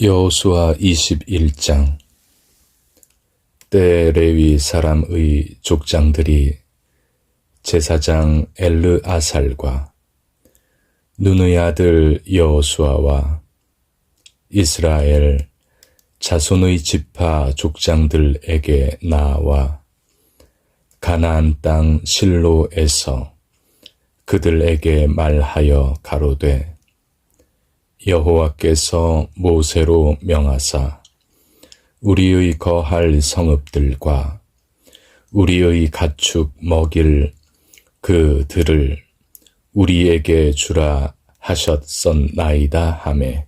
여호수아 21장. 때 레위 사람의 족장들이 제사장 엘르아살과 눈의 아들 여호수아와 이스라엘 자손의 지파 족장들에게 나와 가나안 땅 실로에서 그들에게 말하여 가로되 여호와께서 모세로 명하사 우리의 거할 성읍들과 우리의 가축 먹일 그 들을 우리에게 주라 하셨었나이다 하매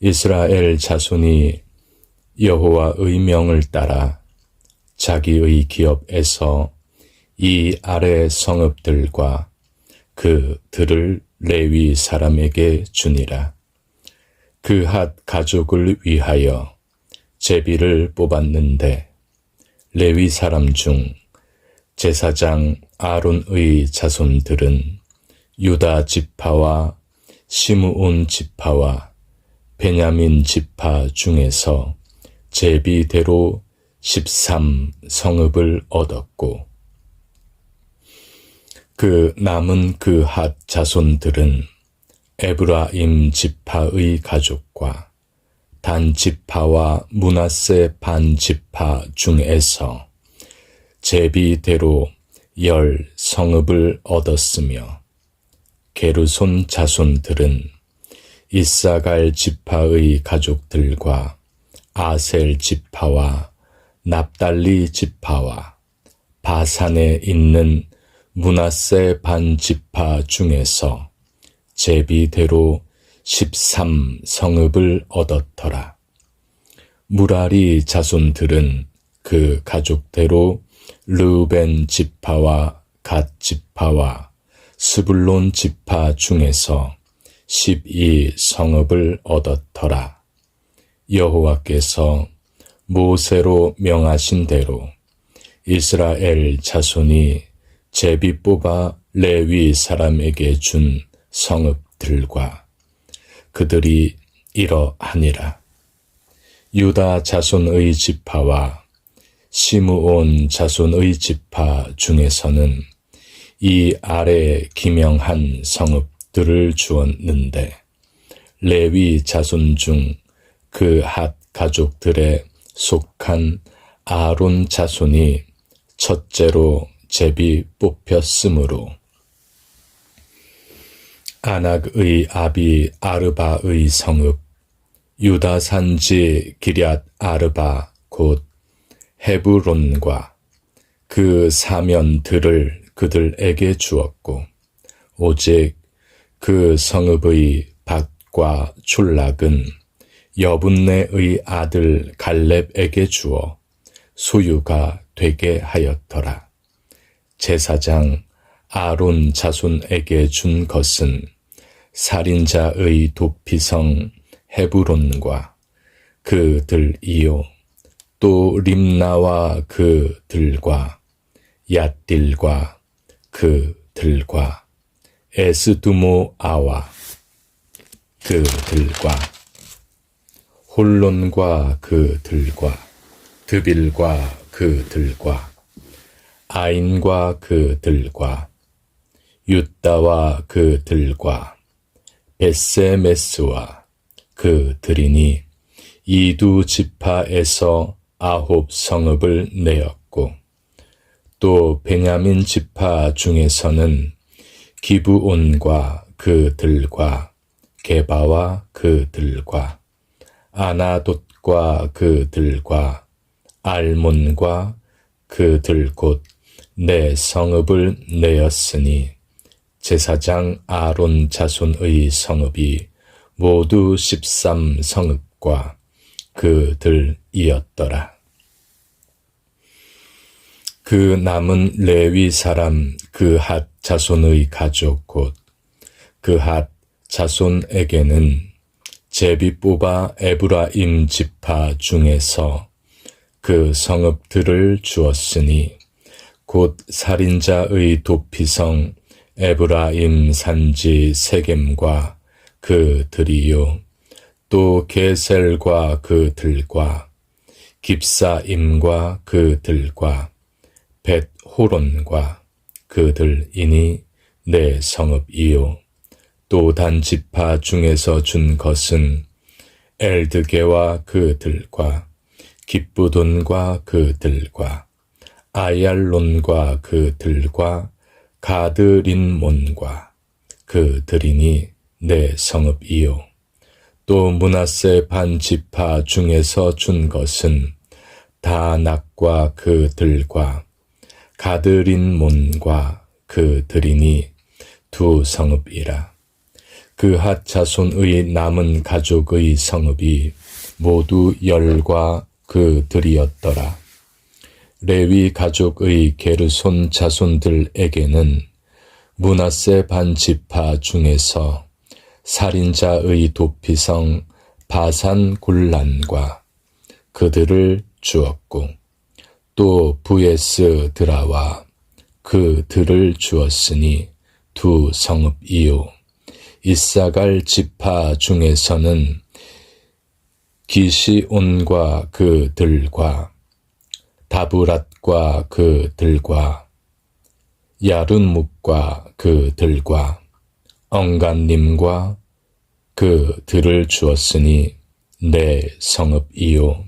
이스라엘 자손이 여호와의 명을 따라 자기의 기업에서 이 아래 성읍들과 그 들을 레위 사람에게 주니라. 그 핫 가족을 위하여 제비를 뽑았는데 레위 사람 중 제사장 아론의 자손들은 유다 지파와 시므온 지파와 베냐민 지파 중에서 제비대로 13 성읍을 얻었고 그 남은 그 핫 자손들은 에브라임 지파의 가족과 단 지파와 문하세 반 지파 중에서 제비대로 열 성읍을 얻었으며 게르손 자손들은 이사갈 지파의 가족들과 아셀 지파와 납달리 지파와 바산에 있는 문하세 반지파 중에서 제비대로 13 성읍을 얻었더라. 무라리 자손들은 그 가족대로 르벤 지파와 갓 지파와 스불론 지파 중에서 12 성읍을 얻었더라. 여호와께서 모세로 명하신 대로 이스라엘 자손이 제비 뽑아 레위 사람에게 준 성읍들과 그들이 이러하니라. 유다 자손의 지파와 시므온 자손의 지파 중에서는 이 아래 기명한 성읍들을 주었는데 레위 자손 중 그 핫 가족들에 속한 아론 자손이 첫째로 제비 뽑혔으므로 아낙의 아비 아르바의 성읍 유다 산지 기럇 아르바 곧 헤브론과 그 사면들을 그들에게 주었고 오직 그 성읍의 밭과 출락은 여분네의 아들 갈렙에게 주어 소유가 되게 하였더라. 제사장 아론 자손에게 준 것은 살인자의 도피성 헤브론과 그들이요. 또 림나와 그들과 얏딜과 그들과 에스두모 아와 그들과 홀론과 그들과 드빌과 그들과 아인과 그들과 유다와 그들과 베세메스와 그들이니 이 두 지파에서 아홉 성읍을 내었고 또 베냐민 지파 중에서는 기브온과 그들과 게바와 그들과 아나돗과 그들과 알몬과 그들 곧 내 성읍을 내었으니 제사장 아론 자손의 성읍이 모두 13 성읍과 그들이었더라. 그 남은 레위 사람 그 핫 자손의 가족 곧 그 핫 자손에게는 제비 뽑아 에브라임 지파 중에서 그 성읍들을 주었으니 곧 살인자의 도피성 에브라임 산지 세겜과 그 들이요. 또 게셀과 그 들과 깁사임과 그 들과 벳호론과 그들이니 내 성읍이요. 또 단지파 중에서 준 것은 엘드게와 그들과 기쁘돈과 그들과 아얄론과 그들과 가드린몬과 그들이니 내 성읍이요 또 문하세 반지파 중에서 준 것은 다낙과 그들과 가드린몬과 그들이니 두 성읍이라 그핫 자손의 남은 가족의 성읍이 모두 열과 그들이었더라. 레위 가족의 게르손 자손들에게는 문하세 반 지파 중에서 살인자의 도피성 바산 굴란과 그들을 주었고 또 부에스 드라와 그들을 주었으니 두 성읍이요. 이사갈 지파 중에서는 기시온과 그들과 다브랏과 그들과 야른묵과 그들과 엉간님과 그들을 주었으니 내 성읍이요.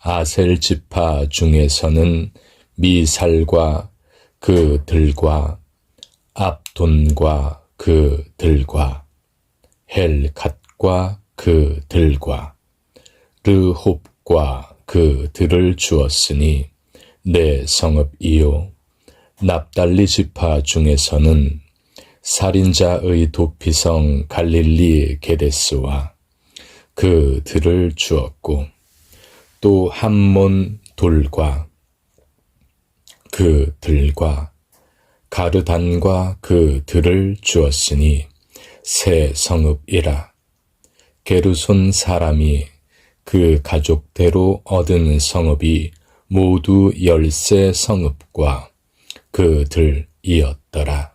아셀 지파 중에서는 미살과 그들과 압돈과 그들과 헬갓과 그들과 르홉과 그들을 주었으니 내 성읍이요. 납달리 지파 중에서는 살인자의 도피성 갈릴리 게데스와 그 들을 주었고 또 함몬 돌과 그 들과 가르단과 그 들을 주었으니 새 성읍이라. 게르손 사람이 그 가족대로 얻은 성읍이 모두 열세 성읍과 그들이었더라.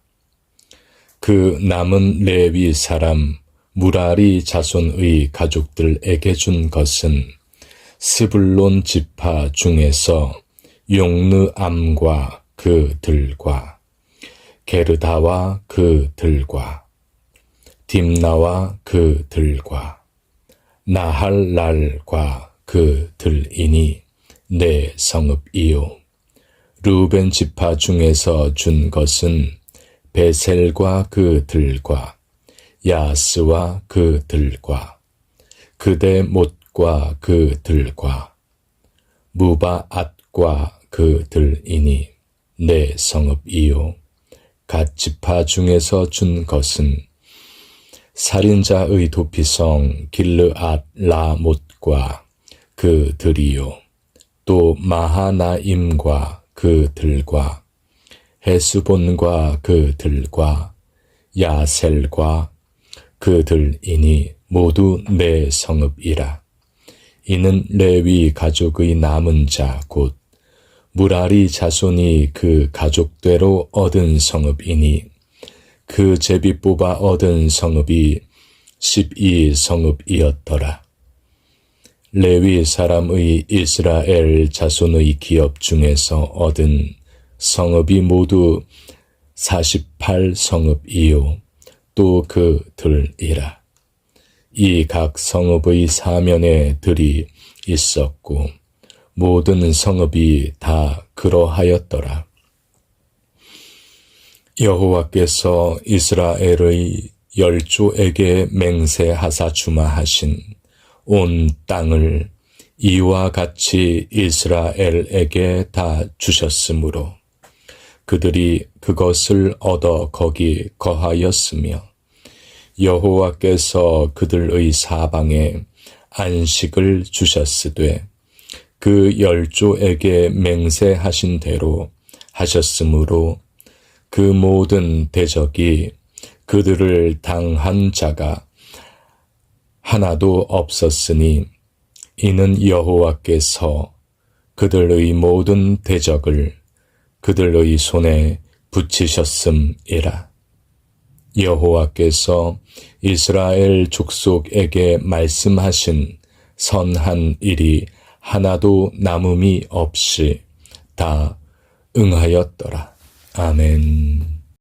그 남은 레위 사람 무라리 자손의 가족들에게 준 것은 스불론 지파 중에서 용느암과 그들과 게르다와 그들과 딥나와 그들과 나할랄과 그들이니 내 성읍이요. 루벤 지파 중에서 준 것은 베셀과 그 들과 야스와 그 들과 그대 못과 그 들과 무바앗과 그 들이니 내 성읍이요. 갓 지파 중에서 준 것은 살인자의 도피성 길르앗 라못과 그 들이요 또 마하나임과 그들과 헤스본과 그들과 야셀과 그들이니 모두 내 성읍이라. 이는 레위 가족의 남은 자 곧 무라리 자손이 그 가족대로 얻은 성읍이니 그 제비 뽑아 얻은 성읍이 12성읍이었더라. 레위 사람의 이스라엘 자손의 기업 중에서 얻은 성읍이 모두 48성읍이요. 또 그들이라. 이 각 성읍의 사면에 들이 있었고 모든 성읍이 다 그러하였더라. 여호와께서 이스라엘의 열조에게 맹세하사 주마하신 온 땅을 이와 같이 이스라엘에게 다 주셨으므로 그들이 그것을 얻어 거기 거하였으며 여호와께서 그들의 사방에 안식을 주셨으되 그 열조에게 맹세하신 대로 하셨으므로 그 모든 대적이 그들을 당한 자가 하나도 없었으니 이는 여호와께서 그들의 모든 대적을 그들의 손에 붙이셨음이라. 여호와께서 이스라엘 족속에게 말씀하신 선한 일이 하나도 남음이 없이 다 응하였더라. 아멘.